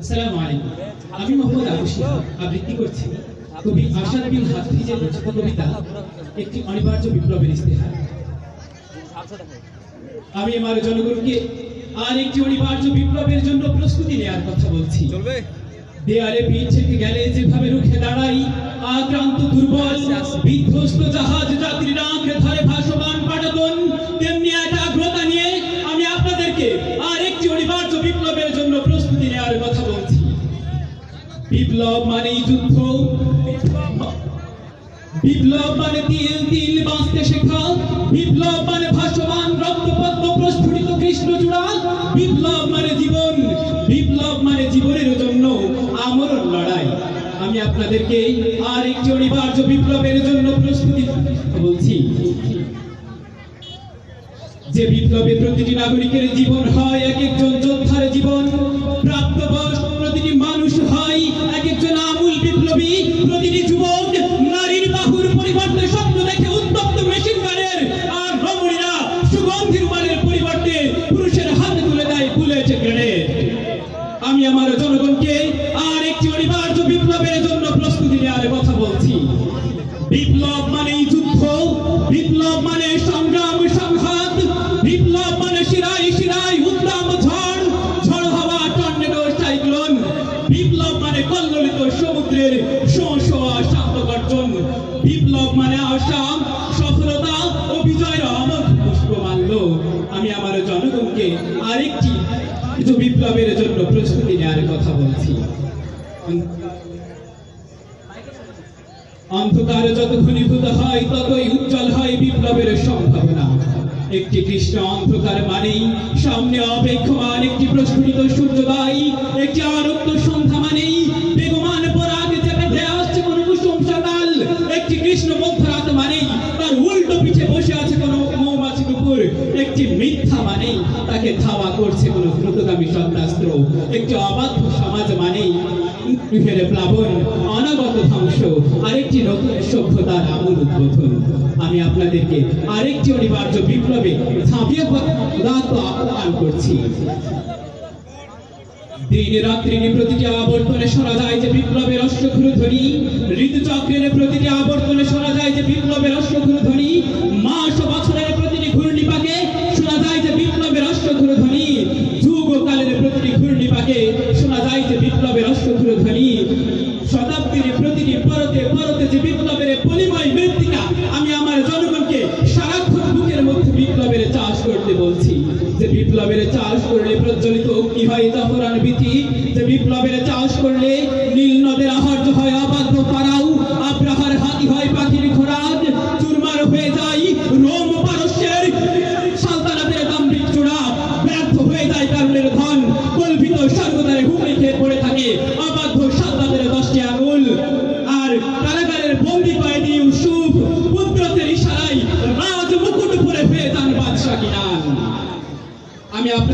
আসসালামু আলাইকুম। আমি মোহাম্মদ আবু আবৃত্তি করছি কবি বিন হাফিজের রচিত কবিতা একটি অনিবার্য বিপ্লবের ইস্তেহার আমি আমার জনগণকে আর একটি অনিবার্য বিপ্লবের জন্য প্রস্তুতি নেওয়ার কথা বলছি। দেয়ালে পিঠ থেকে গেলে যেভাবে রুখে দাঁড়াই আক্রান্ত দুর্বল বিধ্বস্ত জাহাজ বিপ্লব মানেই যুদ্ধ। বিপ্লব মানে তিল তিল বাঁচতে শেখা। বিপ্লব মানে ভাসমান রক্তপদ্ম প্রস্ফুটিত কৃষ্ণ চূড়া। বিপ্লব মানে জীবন বিপ্লব মানে জীবনের জন্য আমরণ লড়াই। আমি আপনাদেরকে আর একটি অনিবার্য বিপ্লবের জন্য প্রস্তুতি বলছি। যে বিপ্লবে প্রতিটি নাগরিকের জীবন হয় এক একজন যোদ্ধার জীবন, প্রাপ্তবয়স্ক প্রতিটি মানুষ বিপ্লবের জন্য প্রস্তুতি নেওয়ার কথা বলছি। বিপ্লব মানেই যুদ্ধ, বিপ্লব মানে সংগ্রাম, সংঘাত, বিপ্লব মানে শিরাই শিরাই উত্তম, ঝড় ঝড় হওয়া, টর্নেডো, সাইক্লোন। বিপ্লব মানে কল্লোলিত সমুদ্রের শান্ত গর্জন। বিপ্লব মানে আসাম সফলতা ও বিজয়ের অমর পুষ্পমাল্য। আমি আমার জনগণকে আরেকটি কিছু বিপ্লবের জন্য প্রস্তুতি নেওয়ার কথা বলছি। অন্ধকার যত ঘনীভূত হয়, ততই উজ্জ্বল হয় বিপ্লবের সম্ভাবনা। একটি কৃষ্ণ অন্ধকার মানেই সামনে অপেক্ষমান একটি প্রস্ফুটিত সূর্যোদয়, একটি আরক্ত সন্ধ্যা মানেই বেগমান পরাগ চেপে ধেয়ে আসছে কোন কুসুম সকাল একটি কৃষ্ণ মধ্যরাত একটি অবাধ্য সমাজ মানেই গৃহের প্লাবন অনাগত ধ্বংস, আরেকটি নতুন সভ্যতার আমূল উদ্বোধন। আমি আপনাদেরকে আরেকটি অনিবার্য বিপ্লবে ঝাঁপিয়ে উদাত্ত আহ্বান করছি। দিন রাত্রির প্রতিটি আবর্তনে শোনা যায় যে বিপ্লবের অশ্বক্ষুর ধ্বনি ঋতুচক্রের প্রতিটি আবর্তনে শোনা বিপ্লবের চাষ করলে প্রজ্বলিত অগ্নি হয় জাফরান ভীতি। যে বিপ্লবের চাষ করলে নীল নদের আহার্য হয়, অবাধ্য পারাও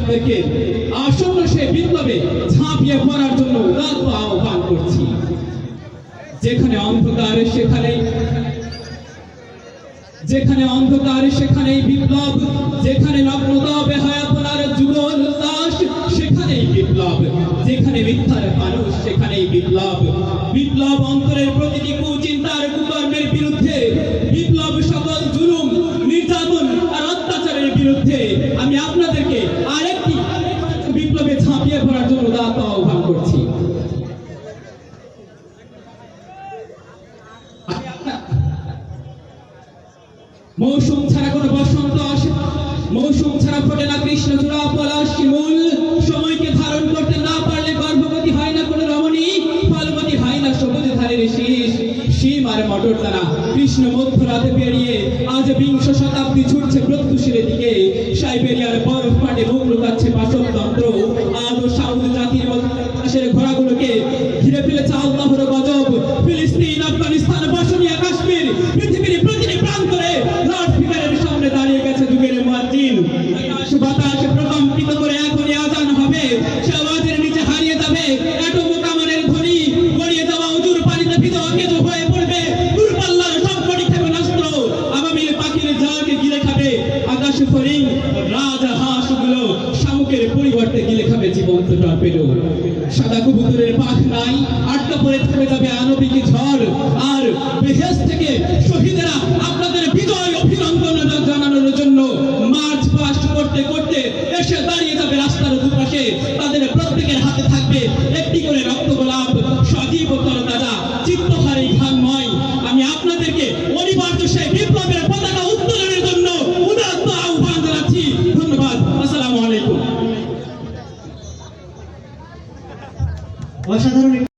আপনাদেরকে আসন্ন সে বিপ্লবে ঝাঁপিয়ে পড়ার জন্য উদাত্ত আহ্বান করছি। যেখানে অন্ধকার, সেখানে যেখানে অন্ধকার, সেখানেই বিপ্লব, যেখানে নগ্নতা বেহায়াপনার যুগল উল্লাস, সেখানেই বিপ্লব, যেখানে মিথ্যার মানুষ, সেখানেই বিপ্লব। বিপ্লব অন্তরের প্রতিটি ঝাঁপিয়ে পড়ার জন্য দাঁত আহ্বান করছি। সীম আর মটর তারা কৃষ্ণ মধ্য রাতে পেরিয়ে আজ বিংশ শতাব্দী ছুটছে প্রত্যুষের দিকে। সাইবেরিয়ার বরফ পাটে মুখ লুকাচ্ছে বাসবতন্ত্র আজ সাউথ জাতির মতো রক্তের পরিবর্তে গিলে খাবে জীবন্ত টর্পেডো সাদা কবুতরের পাখ নাই, আটকা পরে থাকবে যাবে আনবিকে ঝড়। আর বেহেস থেকে শহীদেরা আপনাদের বিজয় অভিনন্দন জানানোর জন্য মার্চ পাস্ট করতে করতে এসে দাঁড়িয়ে যাবে রাস্তার দুপাশে। তাদের